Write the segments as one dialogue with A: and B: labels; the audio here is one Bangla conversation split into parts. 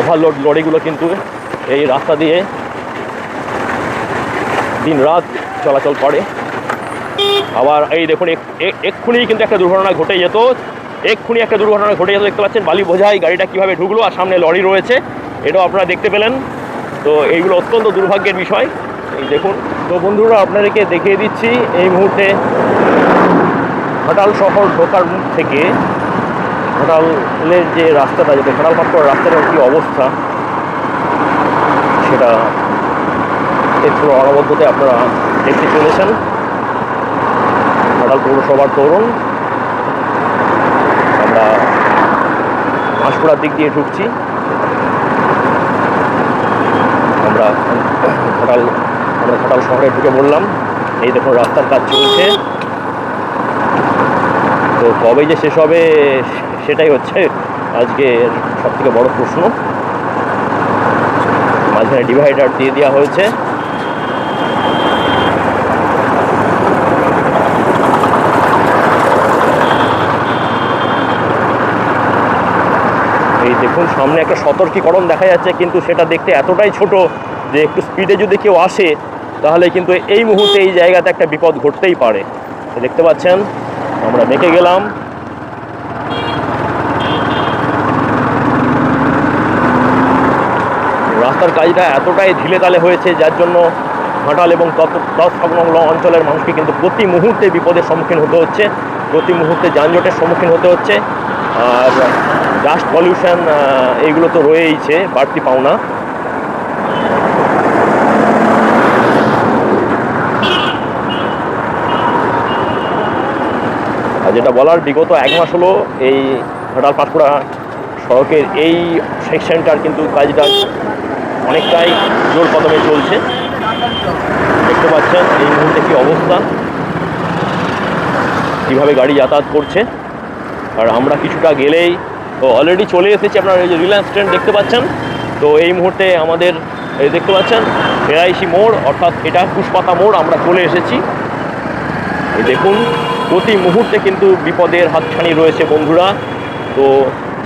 A: ওভারলোড লরিগুলো কিন্তু এই রাস্তা দিয়ে দিন রাত চলাচল করে। আবার এই দেখুন, এক- এক- এক্ষুনি কিন্তু একটা দুর্ঘটনা ঘটে যেত। এক্ষুনি একটা দুর্ঘটনা ঘটে যেত, দেখতে পাচ্ছেন বালি বোঝাই গাড়িটা কীভাবে ঢুকলো আর সামনে লরি রয়েছে। এটাও আপনারা দেখতে পেলেন। তো এইগুলো অত্যন্ত দুর্ভাগ্যের বিষয়। এই দেখুন। তো বন্ধুরা, আপনাদেরকে দেখিয়ে দিচ্ছি, এই মুহূর্তে ঘাটাল শহর ঢোকার মুখ থেকে ঘাটালের যে রাস্তাটা যেটা ঘাটাল করার রাস্তাটার কী অবস্থা, সেটা এই পুরো অনবদ্যতে আপনারা দেখতে চলেছেন। ঘাটাল পৌরসভার তরুণ, আমরা মাসপুরার দিক দিয়ে ঢুকছি। আমরা ঘাটাল আমরা ঘাটাল শহরে ঢুকে পড়লাম। এই দেখুন, রাস্তার কাজ চলছে। তো কবে যে শেষ হবে সেটাই হচ্ছে আজকের সব থেকে বড় প্রশ্ন। মাঝখানে ডিভাইডার দিয়ে দেওয়া হয়েছে। এই দেখুন, সামনে একটা সতর্কীকরণ দেখা যাচ্ছে, কিন্তু সেটা দেখতে এতটাই ছোট যে একটু স্পিডে যদি কেউ আসে, তাহলে কিন্তু এই মুহূর্তে এই জায়গাতে একটা বিপদ ঘটতেই পারে। দেখতে পাচ্ছেন, আমরা দেখে গেলাম। রাস্তার কাজটা এতটাই ঢিলে তালে হয়েছে, যার জন্য ঘাটাল এবং তৎসংলগ্ন অঞ্চলের মানুষকে কিন্তু প্রতি মুহূর্তে বিপদের সম্মুখীন হতে হচ্ছে, প্রতি মুহূর্তে যানজটের সম্মুখীন হতে হচ্ছে। আর ডাস্ট পলিউশন এইগুলো তো রয়েইছে, বাড়তি পাওনা। আর যেটা বলার, বিগত এক মাস হলো এই ঘাটাল পাটকুড়া সড়কের এই সেকশনটার কিন্তু কাজটা অনেকটাই জোর কদমে চলছে। দেখতে পাচ্ছেন এই মুহূর্তে কী অবস্থা। কীভাবে গাড়ি যাতায়াত করছে। আর আমরা কিছুটা গেলেই তো অলরেডি চলে এসেছি আপনারা এই যে রিলায়েন্স ট্রেন দেখতে পাচ্ছেন। তো এই মুহূর্তে আমাদের এই দেখতে পাচ্ছেন এআইসি মোড়, অর্থাৎ এটা পুষ্পাতা মোড়, আমরা চলে এসেছি। এই দেখুন, প্রতি মুহূর্তে কিন্তু বিপদের হাতছানি রয়েছে বন্ধুরা। তো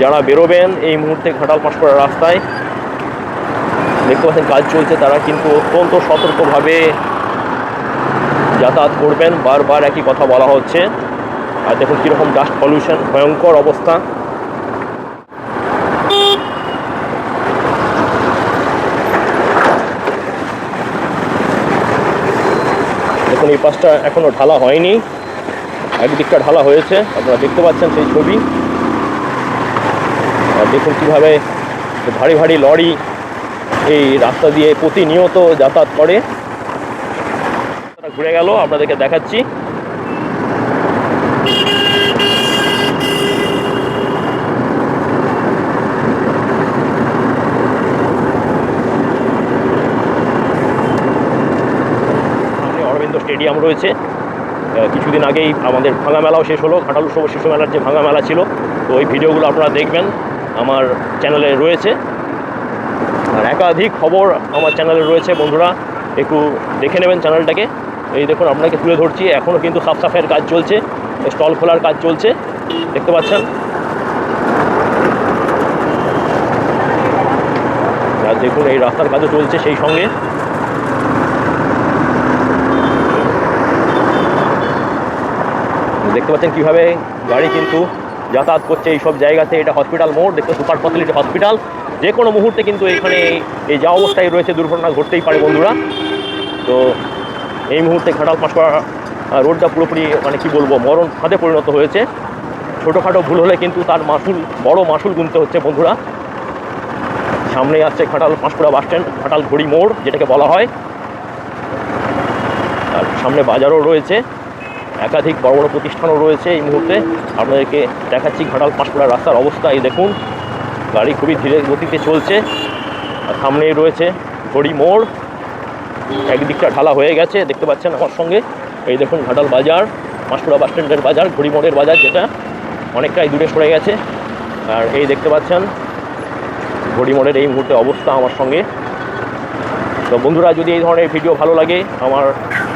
A: যারা বেরোবেন এই মুহূর্তে ঘাটাল করার রাস্তায় দেখতে পাচ্ছেন কাজ চলছে, তারা কিন্তু অত্যন্ত সতর্কভাবে যাতায়াত করবেন। বারবার একই কথা বলা হচ্ছে। আর দেখুন কীরকম ডাস্ট পলিউশন ভয়ঙ্কর অবস্থা। দেখুন, এই পাশটা এখনও ঢালা হয়নি। একদিকটা ঢালা হয়েছে। আপনারা দেখতে পাচ্ছেন সেই ছবি। আর দেখুন কীভাবে ভারী ভারী লরি এই রাস্তা দিয়ে প্রতিনিয়ত যাতায়াত করে। ঘুরে গেল, আপনাদেরকে দেখাচ্ছি। অরবিন্দ স্টেডিয়াম রয়েছে। কিছুদিন আগেই আমাদের ভাঙা মেলাও শেষ হলো। ঘাটাল উৎসব শিশু মেলার যে ভাঙা মেলা ছিল, তো ওই ভিডিওগুলো আপনারা দেখবেন। আমার চ্যানেলে রয়েছে। আর একাধিক খবর আমার চ্যানেলে রয়েছে বন্ধুরা। একটু দেখে নেবেন চ্যানেলটাকে এই দেখুন, আপনাকে তুলে ধরছি। এখনও কিন্তু সাফ সাফাইয়ের কাজ চলছে, স্টল খোলার কাজ চলছে। দেখতে পাচ্ছেন? আর দেখুন, এই রাস্তার কাজও চলছে সেই সঙ্গে। দেখতে পাচ্ছেন কীভাবে গাড়ি কিন্তু যাতায়াত করছে এই সব জায়গাতে। এটা হসপিটাল মোড়, দেখতে সুপার ফসিলিটি হসপিটাল যে কোনো মুহূর্তে কিন্তু এখানে এই যা অবস্থায় রয়েছে, দুর্ঘটনা ঘটতেই পারে বন্ধুরা। তো এই মুহূর্তে ঘাটাল করা রোডটা পুরোপুরি মানে কি বলব, মরণ ফাঁদে পরিণত হয়েছে। ছোটোখাটো ভুল হলে কিন্তু তার মাসুল, বড় মাসুল গুনতে হচ্ছে বন্ধুরা। সামনে আসছে ঘাটাল পাঁশকুড়া বাস স্ট্যান্ড, ঘাটাল ঘড়ি মোড়, যেটাকে বলা হয়। আর সামনে বাজারও রয়েছে। একাধিক বড় বড় প্রতিষ্ঠানও রয়েছে এই মুহূর্তে। আপনাদেরকে দেখাচ্ছি ঘাটাল পাঁশকুড়া রাস্তার অবস্থা, এই দেখুন। গাড়ি খুবই ধীরে গতিতে চলছে। আর সামনেই রয়েছে ঘড়ি মোড়। একদিকটা ঢালা হয়ে গেছে, দেখতে পাচ্ছেন আমার সঙ্গে। এই দেখুন ঘাটাল বাজার পাঁশকুড়া বাস স্ট্যান্ডের বাজার, ঘড়ি মোড়ের বাজার, যেটা অনেকটাই দূরে সরে গেছে। আর এই দেখতে পাচ্ছেন, ঘড়ি মোড়ের এই মুহূর্তে অবস্থা আমার সঙ্গে। তো বন্ধুরা, যদি এই ধরনের ভিডিও ভালো লাগে, আমার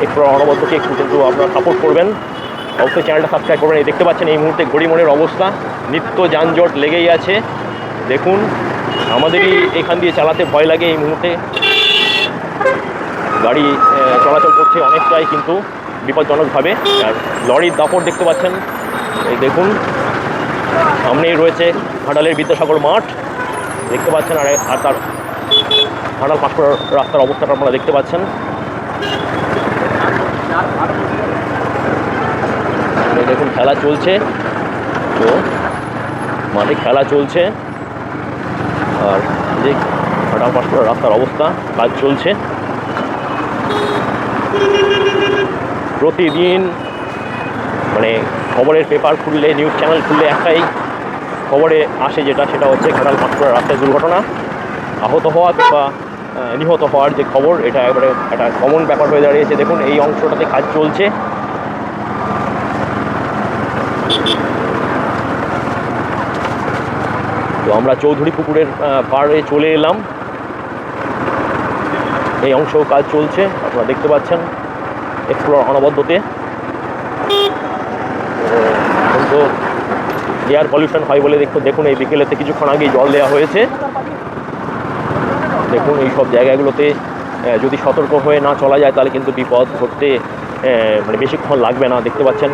A: একটু অনবদ্যকে একটু কিন্তু আপনারা সাপোর্ট করবেন। অবশ্যই চ্যানেলটা সাবস্ক্রাইব করবেন। এই দেখতে পাচ্ছেন এই মুহূর্তে ঘড়ি মোড়ের অবস্থা। নিত্য যানজট লেগেই আছে। দেখুন, আমাদেরই এখান দিয়ে চালাতে ভয় লাগে এই মুহূর্তে। গাড়ি চলাচল করছে অনেকটাই কিন্তু বিপজ্জনকভাবে। আর লরির দাপট দেখতে পাচ্ছেন। এই দেখুন, সামনেই রয়েছে ঘাটালের বিদ্যাসাগর মাঠ। দেখতে পাচ্ছেন, আর আর তার ঘাটাল পাঁশকুড়ার রাস্তার অবস্থাটা আপনারা দেখতে পাচ্ছেন। দেখুন, খেলা চলছে। তো, মাঠে খেলা চলছে। আর যে ঘাটাল পাঁশকুড়ার রাস্তার অবস্থা, কাজ চলছে। প্রতিদিন মানে খবরের পেপার খুললে নিউজ চ্যানেল খুললে একটাই খবরে আসে যেটা, সেটা হচ্ছে ঘাটাল পাঁশকুড়ার রাস্তায় দুর্ঘটনা। আহত হওয়া কিংবা নিহত হওয়ার যে খবর, এটা এবারে একটা কমন ব্যাপার হয়ে দাঁড়িয়েছে। দেখুন, এই অংশটাতে কাজ চলছে। তো আমরা চৌধুরী পুকুরের পাড়ে চলে এলাম। এই অংশেও কাজ চলছে, আপনারা দেখতে পাচ্ছেন এক্সপ্লোর অনবদ্যতে। তো এয়ার পলিউশন হয় বলে দেখুন দেখুন, এই বিকেলেতে কিছুক্ষণ আগেই জল দেওয়া হয়েছে। দেখুন, এই সব জায়গাগুলোতে যদি সতর্ক হয়ে না চলা যায়, তাহলে কিন্তু বিপদ ঘটতে মানে বেশিক্ষণ লাগবে না, দেখতে পাচ্ছেন।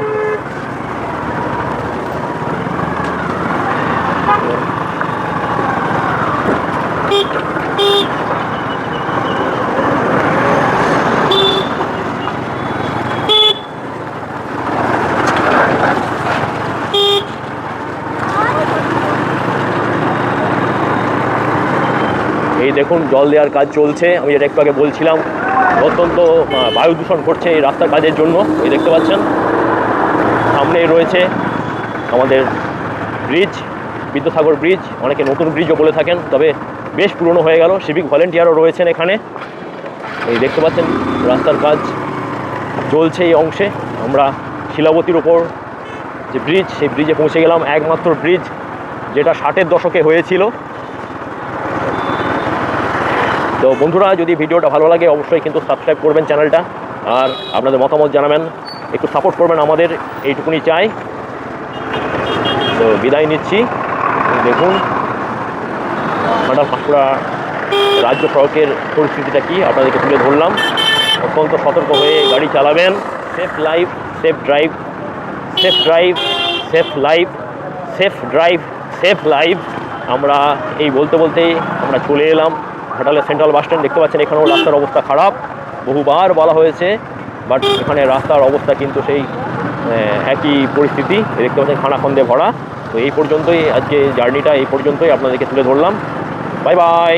A: দেখুন, জল দেওয়ার কাজ চলছে। আমি যেটা একটু আগে বলছিলাম, অত্যন্ত বায়ু দূষণ ঘটছে এই রাস্তার কাজের জন্য। এই দেখতে পাচ্ছেন? সামনেই রয়েছে আমাদের ব্রিজ বিদ্যাসাগর ব্রিজ অনেকে নতুন ব্রিজও বলে থাকেন, তবে বেশ পুরনো হয়ে গেল। সিভিক ভলেন্টিয়ারও রয়েছেন এখানে। এই দেখতে পাচ্ছেন, রাস্তার কাজ চলছে এই অংশে। আমরা শিলাবতীর ওপর যে ব্রিজ সেই ব্রিজে পৌঁছে গেলাম। একমাত্র ব্রিজ যেটা ষাটের দশকে হয়েছিল। তো বন্ধুরা, যদি ভিডিওটা ভালো লাগে, অবশ্যই কিন্তু সাবস্ক্রাইব করবেন চ্যানেলটা। আর আপনাদের মতামত জানাবেন, একটু সাপোর্ট করবেন আমাদের, এইটুকুনি চাই। তো বিদায় নিচ্ছি। দেখুন ঘাটাল পাঁশকুড়া রাজ্য সড়কের পরিস্থিতিটা কি, আপনাদেরকে তুলে ধরলাম। অত্যন্ত সতর্ক হয়ে গাড়ি চালাবেন। Safe life safe drive safe drive safe life safe drive safe life আমরা এই বলতে বলতেই আমরা চলে এলাম। ঘাটালের সেন্ট্রাল বাস স্ট্যান্ড দেখতে পাচ্ছেন, এখানেও রাস্তার অবস্থা খারাপ। বহুবার বলা হয়েছে, বাট এখানে রাস্তার অবস্থা কিন্তু সেই একই পরিস্থিতি। দেখতে পাচ্ছেন খানাখন্দে ভরা। তো এই পর্যন্তই আজকে জার্নিটা, এই পর্যন্তই আপনাদেরকে তুলে ধরলাম। Bye bye.